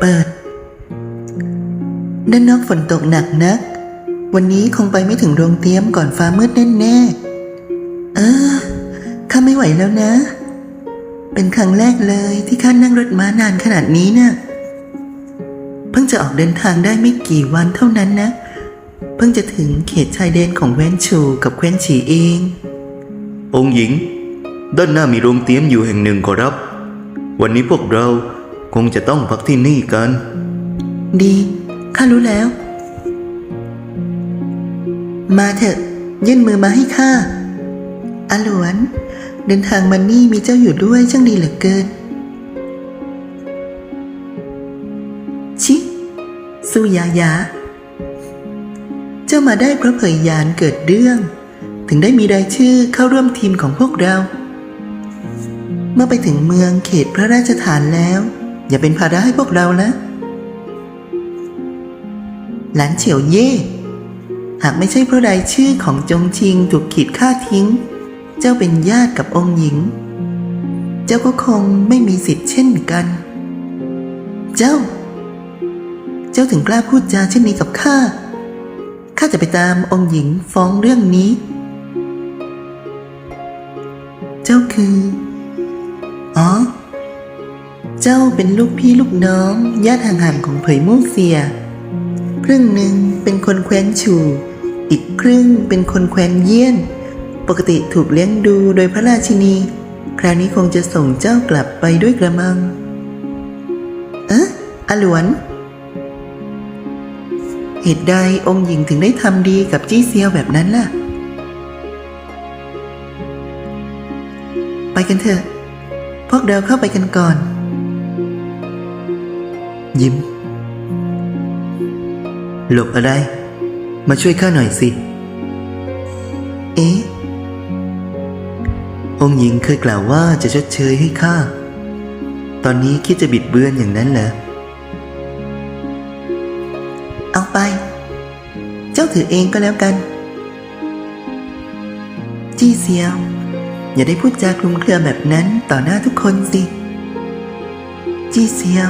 เปิด ด้านนอกฝนตกหนักนัก วันนี้คงไปไม่ถึงโรงเตรียมก่อนฟ้ามืดแน่ๆเออข้าไม่ไหวแล้วนะ เป็นครั้งแรกเลยที่ข้านั่งรถม้านานขนาดนี้นะ่ะเพิ่งจะออกเดินทางได้ไม่กี่วันเท่านั้นนะ เพิ่งจะถึงเขตชายแดนของแว้นชูกับแคว้นฉีเอง องค์หญิง ด้านหน้ามีโรงเตรียมอยู่แห่งหนึ่งขอรับ วันนี้พวกเรา คงจะต้องพักที่นี่กัน ดีข้ารู้แล้ว มาเถอะยื่นมือมาให้ข้าอาหลวน เดินทางมานี่มีเจ้าอยู่ด้วยช่างดีเหลือเกิน ชิสุยายา เจ้ามาได้เพราะเผยยานเกิดเรื่อง ถึงได้มีรายชื่อเข้าร่วมทีมของพวกเรา เมื่อไปถึงเมืองเขตพระราชฐานแล้ว อย่าเป็นภาระให้พวกเรานะหลานเฉียวเย่ หากไม่ใช่เพราะรายชื่อของจงชิงถูกขีดค่าทิ้ง เจ้าเป็นญาติกับองค์หญิง เจ้าก็คงไม่มีสิทธิ์เช่นกัน เจ้า เจ้าถึงกล้าพูดจาเช่นนี้กับข้า ข้าจะไปตามองค์หญิงฟ้องเรื่องนี้ เจ้าคือ อ๋อ เจ้าเป็นลูกพี่ลูกน้องญาติห่างๆของเผยมู่เซีย ครึ่งหนึ่งเป็นคนแคว้นชูอีกครึ่งเป็นคนแคว้นเยี่ยน ปกติถูกเลี้ยงดูโดยพระราชินี คราวนี้คงจะส่งเจ้ากลับไปด้วยกระมัง เอ๊ะอหลวน เหตุใดองค์หญิงถึงได้ทำดีกับจี้เซียวแบบนั้นล่ะ ไปกันเถอะ พวกเราเข้าไปกันก่อน ยิ้ม หลบอะไร มาช่วยข้าหน่อยสิ เอ๊ะ องค์หญิงเคยกล่าวว่าจะชดเชยให้ข้า ตอนนี้คิดจะบิดเบือนอย่างนั้นเหรอ เอาไป เจ้าถือเองก็แล้วกัน จี้เซียว อย่าได้พูดจาคลุมเครือแบบนั้นต่อหน้าทุกคนสิ จี้เซียว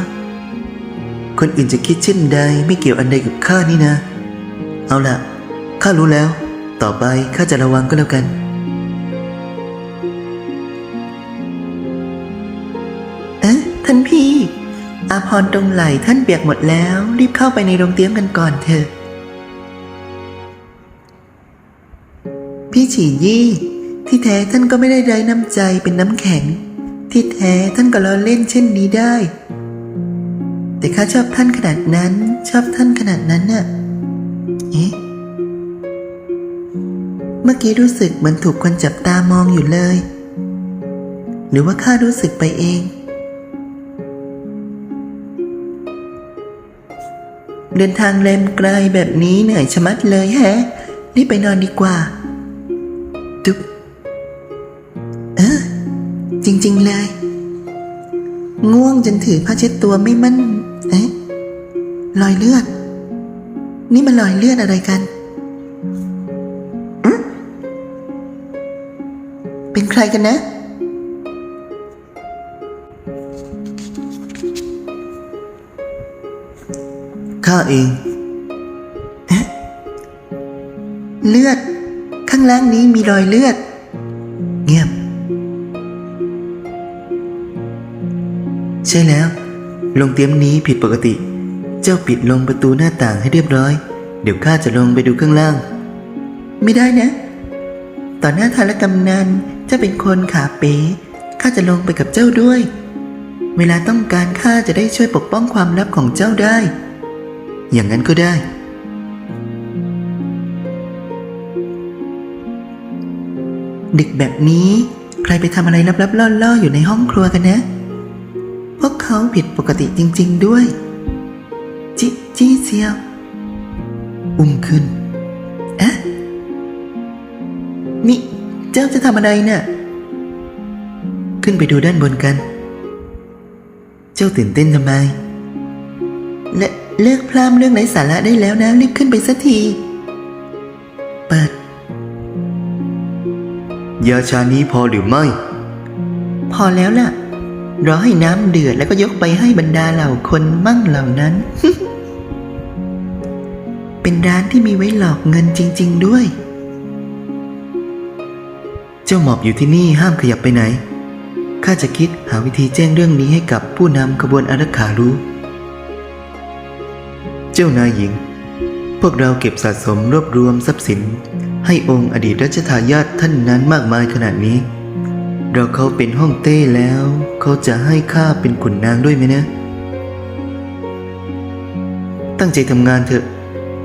คนอื่นจะคิดเช่นใดไม่เกี่ยวอันใดกับข้านี่นะ เอาละข้ารู้แล้ว ต่อไปข้าจะระวังก็แล้วกัน เอ๊ะท่านพี่ อาพรตรงไหลท่านเปียกหมดแล้ว รีบเข้าไปในโรงเตรียมกันก่อนเถอะ พี่ฉียี่ ที่แท้ท่านก็ไม่ได้ไร้น้ำใจเป็นน้ำแข็ง ที่แท้ท่านก็ล้อเล่นเช่นนี้ได้ แต่ข้าชอบท่านขนาดนั้น ชอบท่านขนาดนั้นน่ะ เอ๊ะ เมื่อกี้รู้สึกเหมือนถูกคนจับตามองอยู่เลย หรือว่าข้ารู้สึกไปเอง เดินทางเลมไกลแบบนี้เหนื่อยชะมัดเลยแฮะรีบไปนอนดีกว่า จุ๊บเออจริง ๆ เลย ง่วงจนถือผ้าเช็ดตัวไม่มั่น เอ๊ะรอยเลือด นี่มันรอยเลือดอะไรกัน เป็นใครกันนะ ข้าเองเลือด ข้างล่างนี้มีรอยเลือด เงียบ ใช่แล้ว ลงเตียมนี้ผิดปกติ เจ้าปิดลงประตูหน้าต่างให้เรียบร้อย เดี๋ยวข้าจะลงไปดูข้างล่าง ไม่ได้นะ ต่อหน้าทารกำนันเจ้าเป็นคนขาเป๋ข้าจะลงไปกับเจ้าด้วย เวลาต้องการข้าจะได้ช่วยปกป้องความลับของเจ้าได้ อย่างนั้นก็ได้ ดึกแบบนี้ใครไปทำอะไรลับๆล่อๆอยู่ในห้องครัวกันนะ พวกเขาผิดปกติจริง ๆด้วย จิจี้เซียว อุ้มขึ้นเอ๊ะนี่เจ้าจะทำอะไรเนี่ยขึ้นไปดูด้านบนกัน เจ้าตื่นเต้นทำไมเลเลิกพลามเรื่องไร้สาระได้แล้วนะ รีบขึ้นไปสักที เปิด ยาชานี้พอหรือไม่ พอแล้วล่ะ รอให้น้ำเดือดแล้วก็ยกไปให้บรรดาเหล่าคนมั่งเหล่านั้น เป็นร้านที่มีไว้หลอกเงินจริง ๆ ด้วย เจ้าหมอบอยู่ที่นี่ห้ามขยับไปไหน ข้าจะคิดหาวิธีแจ้งเรื่องนี้ให้กับผู้นำขบวนอารักขารู้ เจ้านายหญิง พวกเราเก็บสะสมรวบรวมทรัพย์สิน ให้องค์อดีตรัชทายาทท่านนั้นมากมายขนาดนี้ เราเขาเป็นห้องเต้แล้ว เขาจะให้ข้าเป็นขุนนางด้วยไหมนะ ตั้งใจทำงานเถอะ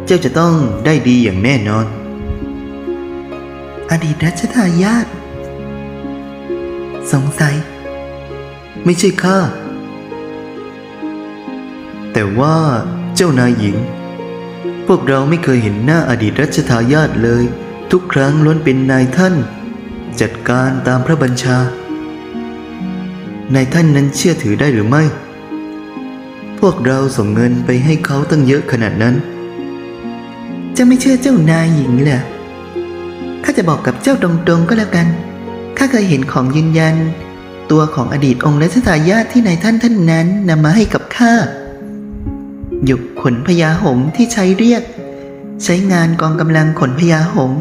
เจ้าจะต้องได้ดีอย่างแน่นอน อดีตรัชทายาทสงสัย ไม่ใช่ข้า แต่ว่าเจ้านายหญิง พวกเราไม่เคยเห็นหน้าอดีตรัชทายาทเลย ทุกครั้งล้วนเป็นนายท่าน จัดการตามพระบัญชา นายท่านนั้นเชื่อถือได้หรือไม่ พวกเราส่งเงินไปให้เขาตั้งเยอะขนาดนั้น จะไม่เชื่อเจ้านายหญิงเหรอข้าจะบอกกับเจ้าตรงๆก็แล้วกัน ข้าเคยเห็นของยืนยัน ตัวของอดีตองค์รัชทายาทที่นายท่านท่านนั้นนำมาให้กับข้าหยกขนพญาหงส์ที่ใช้เรียก ใช้งานกองกำลังขนพญาหง์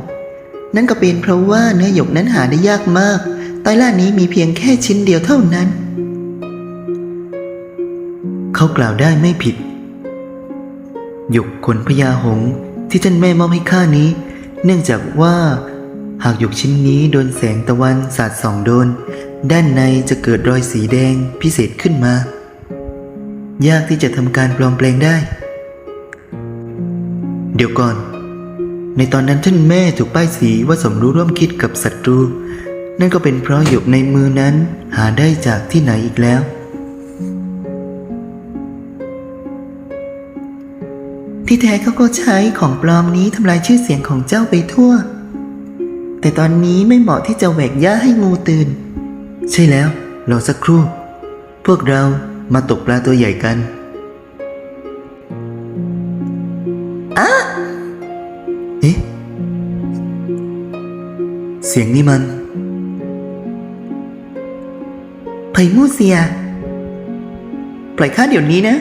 นั่นก็เป็นเพราะว่าเนื้อหยกนั้นหาได้ยากมาก ใต้ล่านี้มีเพียงแค่ชิ้นเดียวเท่านั้น เขากล่าวได้ไม่ผิด หยกขนพญาหงส์ที่ท่านแม่มอบให้ข้านี้ เนื่องจากว่า หากหยกชิ้นนี้โดนแสงตะวันสาดส่องโดน ด้านในจะเกิดรอยสีแดงพิเศษขึ้นมา ยากที่จะทำการปลอมแปลงได้ เดี๋ยวก่อน ในตอนนั้นท่านแม่ถูกป้ายสีว่าสมรู้ร่วมคิดกับศัตรู นั่นก็เป็นเพราะหยกในมือนั้นหาได้จากที่ไหนอีกแล้ว ที่แท้เขาก็ใช้ของปลอมนี้ทำลายชื่อเสียงของเจ้าไปทั่ว แต่ตอนนี้ไม่เหมาะที่จะแหวกย่าให้งูตื่น ใช่แล้วรอสักครู่ พวกเรามาตกปลาตัวใหญ่กัน เสียงนี่มันไผ่มูเซีย ปล่อยข้าเดี๋ยวนี้นะ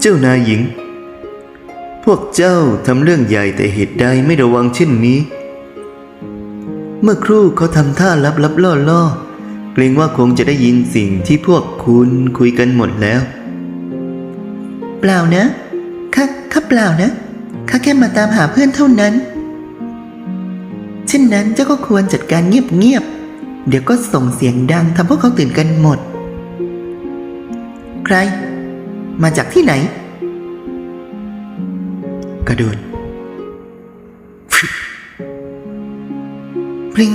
เจ้านายหญิง พวกเจ้าทำเรื่องใหญ่แต่เหตุใดไม่ระวังเช่นนี้ เมื่อครู่เขาทำท่าลับลับล่อล่อๆเกรงว่าคงจะได้ยินสิ่งที่พวกคุณคุยกันหมดแล้ว เปล่านะข้าข้าเปล่านะข้าแค่มาตามหาเพื่อนเท่านั้น ช่นนั้นเจ้าก็ควรจัดการเงียบๆ เดี๋ยวก็ส่งเสียงดังทำพวกเขาตื่นกันหมด ใคร มาจากที่ไหน กระโดดปริง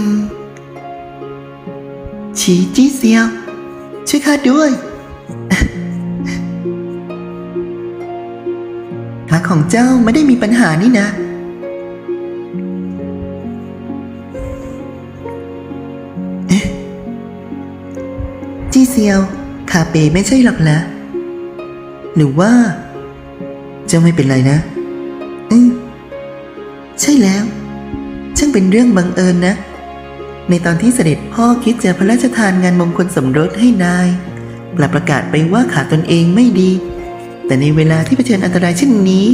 ฉีจี้เซียว ช่วยข้าด้วยขาของเจ้าไม่ได้มีปัญหานี่นะ จี้เซียวขาเปไม่ใช่หรอกนะหรือว่า เจ้าไม่เป็นไรนะ อืมใช่แล้ว ช่างเป็นเรื่องบังเอิญนะ ในตอนที่เสด็จพ่อคิดจะพระราชทานงานมงคลสมรสให้นายกลับประกาศไปว่าขาตนเองไม่ดี แต่ในเวลาที่เผชิญอันตรายเช่นนี้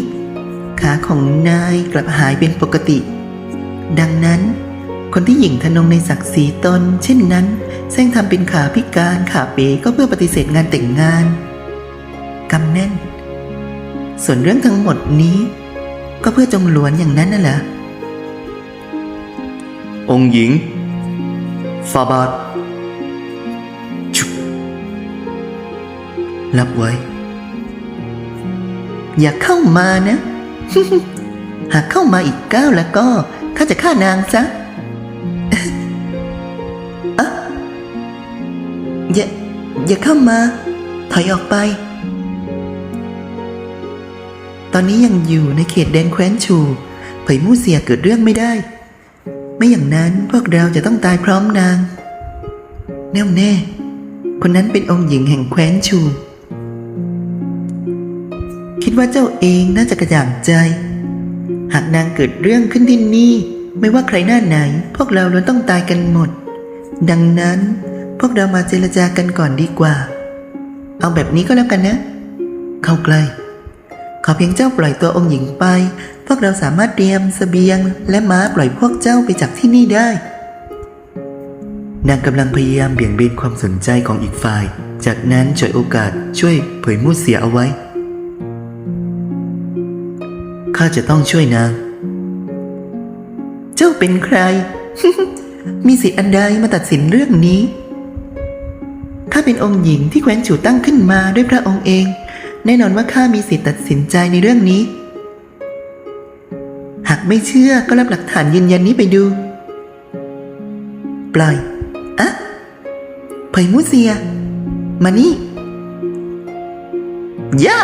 ขาของนายกลับหายเป็นปกติ ดังนั้น คนที่หยิ่งทนงในศักดิ์ศรีตนเช่นนั้น แซงทำเป็นขาพิการขาเป๋ก็เพื่อปฏิเสธงานแต่งงานกำแน่น ส่วนเรื่องทั้งหมดนี้ ก็เพื่อจงหลวนอย่างนั้นน่ะเหรอองค์หญิงฟาบาทชุบรับไว้ อย่าเข้ามานะ หากเข้ามาอีกก้าวแล้วก็ข้าจะฆ่านางซะ อย่าเข้ามา ถอยออกไป ตอนนี้ยังอยู่ในเขตแดนแคว้นชูเผยมู่เสียเกิดเรื่องไม่ได้ ไม่อย่างนั้นพวกเราจะต้องตายพร้อมนาง แน่วแน่ คนนั้นเป็นองค์หญิงแห่งแคว้นชู คิดว่าเจ้าเองน่าจะกระจ่างใจ หากนางเกิดเรื่องขึ้นที่นี่ ไม่ว่าใครหน้าไหน พวกเราล้วนต้องตายกันหมด ดังนั้น พวกเรามาเจรจากันก่อนดีกว่า เอาแบบนี้ก็แล้วกันนะ เข้าใกล้ขอเพียงเจ้าปล่อยตัวองค์หญิงไป พวกเราสามารถเตรียมสเสบียง และม้าปล่อยพวกเจ้าไปจากที่นี่ได้ นางกำลังพยายามเบี่ยงเบนความสนใจของอีกฝ่าย จากนั้นฉวยโอกาสช่วยเผยมูดเสียเอาไว้ ข้าจะต้องช่วยนาง เจ้าเป็นใคร มีสิทธิ์อันใดมาตัดสินเรื่องนี้ข้าเป็นองค์หญิงที่แคว้นฉูตั้งขึ้นมาด้วยพระองค์เอง แน่นอนว่าข้ามีสิทธิ์ตัดสินใจในเรื่องนี้ หากไม่เชื่อก็รับหลักฐานยืนยันนี้ไปดู ปล่อยอะเผยมูเซีย มานี่ยะ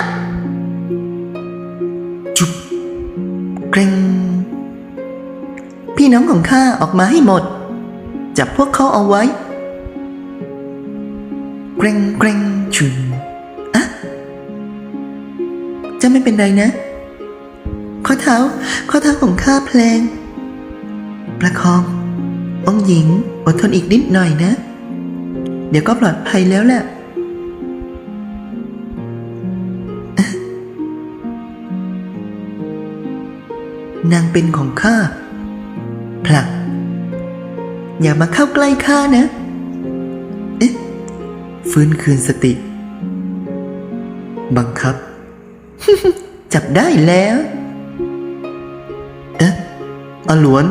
จุบเกรงพี่น้องของข้าออกมาให้หมด จับพวกเขาเอาไว้ เกรงเกรงชุนอะจะไม่เป็นไรนะ ข้อเท้า ข้อเท้าของข้าแพลง ประคอง องหญิงอดทนอีกนิดหน่อยนะ เดี๋ยวก็ปลอดภัยแล้วแหละนางเป็นของข้าผลัก อย่ามาเข้าใกล้ข้านะ ฟื้นคืนสติ บังคับ จับได้แล้ว เอ๊ะอหลวน